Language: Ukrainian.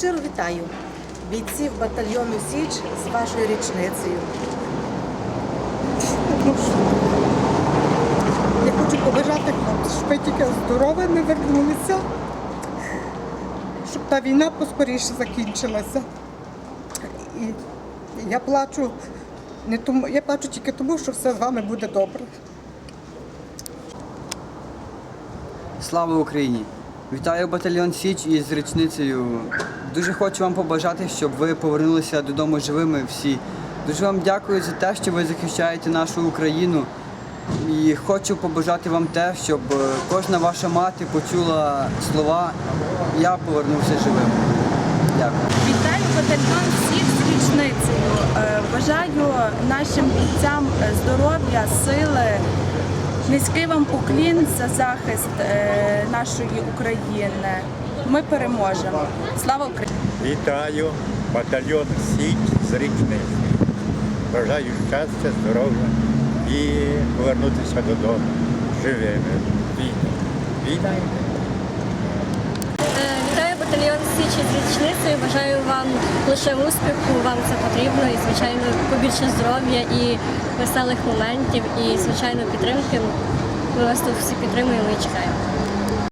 Щиро вітаю бійців батальйону Січ з вашою річницею. Я хочу побажати щоб ви тільки здоровими вернулися, щоб та війна поскоріше закінчилася. І я плачу не тому, я плачу тільки тому, що все з вами буде добре. Слава Україні! Вітаю батальйон Січ із річницею. Дуже хочу вам побажати, щоб ви повернулися додому живими всі. Дуже вам дякую за те, що ви захищаєте нашу Україну. І хочу побажати вам те, щоб е, кожна ваша мати почула слова Я повернувся живим. Дякую. Вітаю батальйон всіх з річницею. Е, Бажаю нашим бійцям е, здоров'я, сили. Низький вам уклін за захист е, нашої України. Ми переможемо. Слава Україні! Вітаю батальйон Січ з річниці. Бажаю щастя, здоров'я і повернутися додому живими. Війна. Війна йде. Е, Вітаю батальйон Січі з річницею. Бажаю вам лише успіху, вам це потрібно і, звичайно, побільше здоров'я і веселих моментів, і, звичайно, підтримки. Ми вас тут всі підтримуємо і чекаємо.